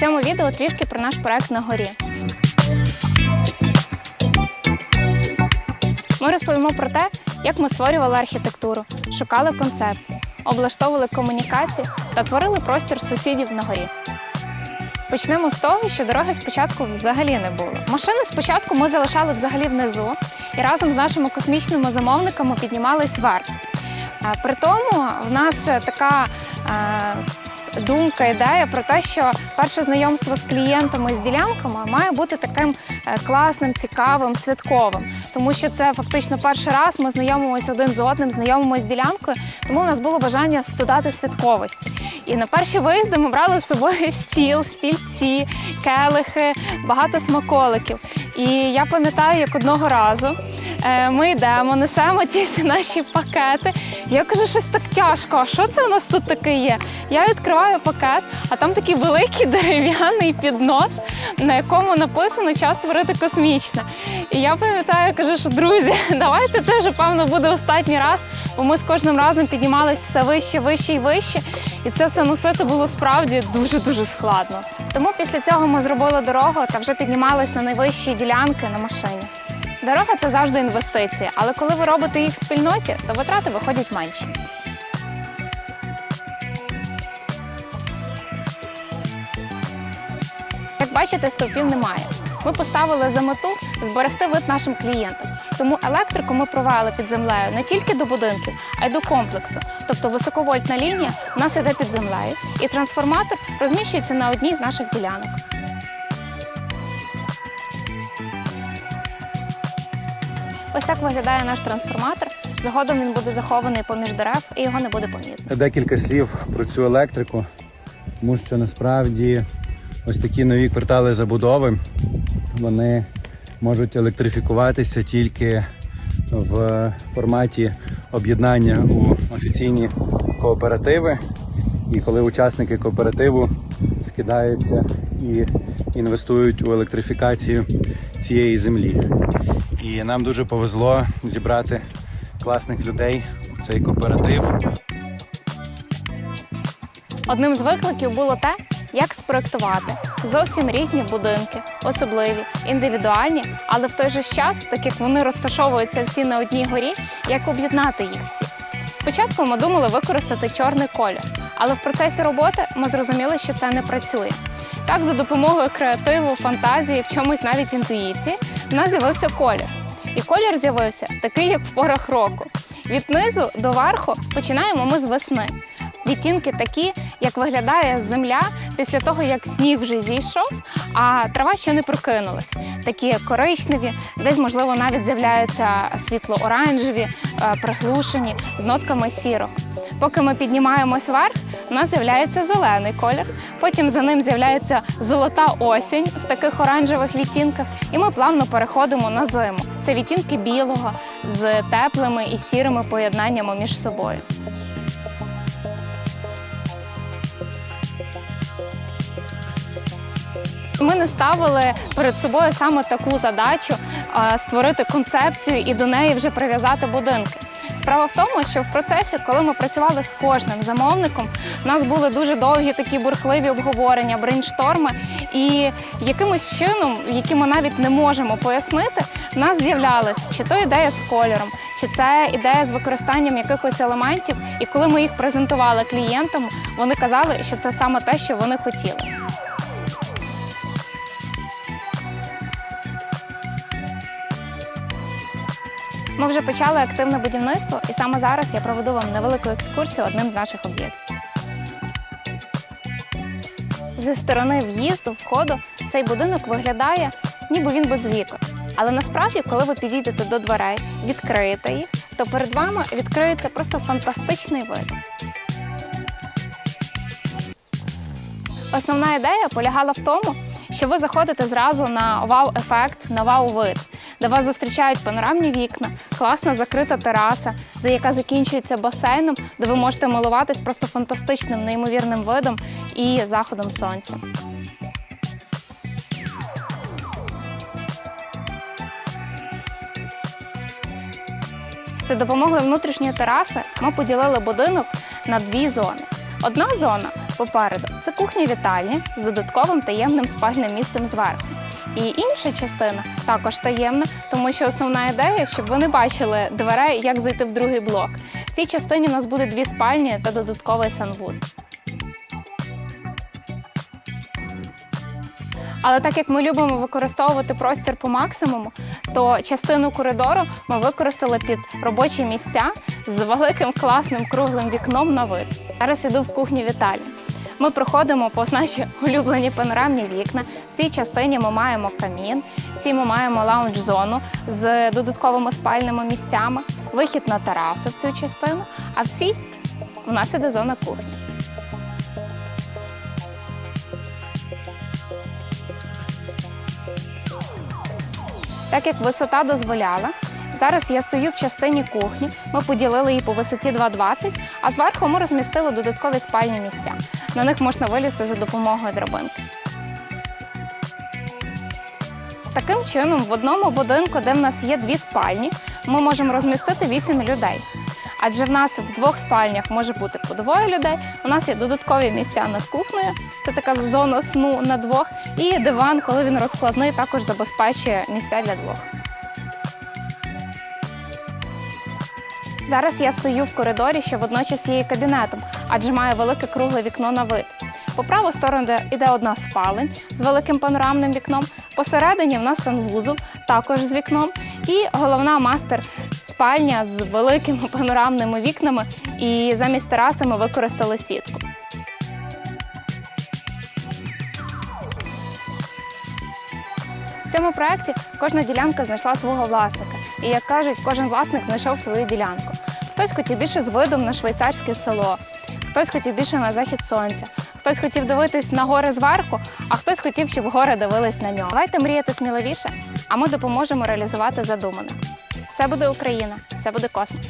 цьому відео трішки про наш проект на горі. Ми розповімо про те, як ми створювали архітектуру, шукали концепції, облаштовували комунікації та творили простір сусідів на горі. Почнемо з того, що дороги спочатку взагалі не було. Машини спочатку ми залишали взагалі внизу і разом з нашими космічними замовниками піднімались вверх. При тому в нас така е, думка, ідея про те, що перше знайомство з клієнтами з ділянками має бути таким е, класним, цікавим, святковим, тому що це фактично перший раз ми знайомимося один з одним, знайомимося з ділянкою, тому у нас було бажання додати святковості. І на перші виїзди ми брали з собою стіл, стільці, келихи, багато смаколиків. І я пам'ятаю, як одного разу е, ми йдемо, несемо всі наші пакети. Я кажу, щось так тяжко. А що це у нас тут таке є? Я відкриваю пакет, а там такий великий дерев'яний піднос, на якому написано час творити космічне. І я пам'ятаю, кажу, що друзі, давайте це вже певно буде останній раз, бо ми з кожним разом піднімалися все вище, вище і вище. І це все носити було справді дуже дуже складно. Тому після цього ми зробили дорогу та вже піднімались на найвищі ділянки на машині. Дорога це завжди інвестиція, але коли ви робите їх в спільноті, то витрати виходять менші. Як бачите, стовпів немає. Ми поставили за мету зберегти вид нашим клієнтам. Тому електрику ми провели під землею не тільки до будинків, а й до комплексу. Тобто високовольтна лінія у нас йде під землею, і трансформатор розміщується на одній з наших ділянок. Ось так виглядає наш трансформатор. Згодом він буде захований поміж дерев і його не буде помітно. Декілька слів про цю електрику, тому що насправді ось такі нові квартали забудови вони можуть електрифікуватися тільки в форматі об'єднання у офіційні кооперативи. І коли учасники кооперативу скидаються і інвестують у електрифікацію цієї землі. І нам дуже повезло зібрати класних людей у цей кооператив. Одним з викликів було те, як спроектувати зовсім різні будинки, особливі, індивідуальні, але в той же час, так як вони розташовуються всі на одній горі, як об'єднати їх всі. Спочатку ми думали використати чорний колір, але в процесі роботи ми зрозуміли, що це не працює. Так, за допомогою креативу, фантазії, в чомусь навіть інтуїції, в нас з'явився колір. І колір з'явився такий, як в порах року. Від низу до верху починаємо ми з весни. Відтінки такі, як виглядає земля після того, як сніг вже зійшов, а трава ще не прокинулась. Такі коричневі, десь, можливо, навіть з'являються світло-оранжеві, приглушені з нотками сірого. Поки ми піднімаємось вверх, у нас з'являється зелений колір. Потім за ним з'являється золота осінь в таких оранжевих відтінках, і ми плавно переходимо на зиму. Це відтінки білого з теплими і сірими поєднаннями між собою. Ми не ставили перед собою саме таку задачу створити концепцію і до неї вже прив'язати будинки. Справа в тому, що в процесі, коли ми працювали з кожним замовником, у нас були дуже довгі такі бурхливі обговорення, брейншторми, і якимось чином, які ми навіть не можемо пояснити, в нас з'являлась чи то ідея з кольором, чи це ідея з використанням якихось елементів. І коли ми їх презентували клієнтам, вони казали, що це саме те, що вони хотіли. Ми вже почали активне будівництво, і саме зараз я проведу вам невелику екскурсію одним з наших об'єктів. Зі сторони в'їзду, входу, цей будинок виглядає, ніби він без вікон. Але насправді, коли ви підійдете до дверей, відкриєте їх, то перед вами відкриється просто фантастичний вид. Основна ідея полягала в тому, що ви заходите зразу на вау-ефект, на вау-вид, де вас зустрічають панорамні вікна, класна закрита тераса, за яка закінчується басейном, де ви можете милуватись просто фантастичним, неймовірним видом і заходом сонця. За допомогою внутрішньої тераси ми поділили будинок на дві зони. Одна зона Попереду це кухня вітальня з додатковим таємним спальним місцем зверху. І інша частина також таємна, тому що основна ідея, щоб ви не бачили дверей, як зайти в другий блок. В цій частині у нас буде дві спальні та додатковий санвуз. Але так як ми любимо використовувати простір по максимуму, то частину коридору ми використали під робочі місця з великим класним круглим вікном на вид. Зараз іду в кухню Віталій. Ми проходимо по наші улюблені панорамні вікна. В цій частині ми маємо камін, в цій ми маємо лаунж-зону з додатковими спальними місцями, вихід на терасу в цю частину, а в цій у нас іде зона кухні. Так як висота дозволяла, зараз я стою в частині кухні. Ми поділили її по висоті 2,20, а зверху ми розмістили додаткові спальні місця. На них можна вилізти за допомогою драбинки. Таким чином, в одному будинку, де в нас є дві спальні, ми можемо розмістити 8 людей. Адже в нас в двох спальнях може бути по двоє людей. У нас є додаткові місця над кухнею, це така зона сну на двох. І диван, коли він розкладний, також забезпечує місця для двох. Зараз я стою в коридорі, що водночас є кабінетом, адже має велике кругле вікно на вид. По праву сторону де- іде одна спалень з великим панорамним вікном. Посередині в нас санвузол, також з вікном. І головна мастер спальня з великими панорамними вікнами. І замість тераси ми використали сітку. В цьому проєкті кожна ділянка знайшла свого власника. І як кажуть, кожен власник знайшов свою ділянку. Хтось хотів більше з видом на швейцарське село, хтось хотів більше на захід сонця, хтось хотів дивитись на гори зверху, а хтось хотів, щоб гори дивились на нього. Давайте мріяти сміливіше, а ми допоможемо реалізувати задумане. Все буде Україна, все буде космос.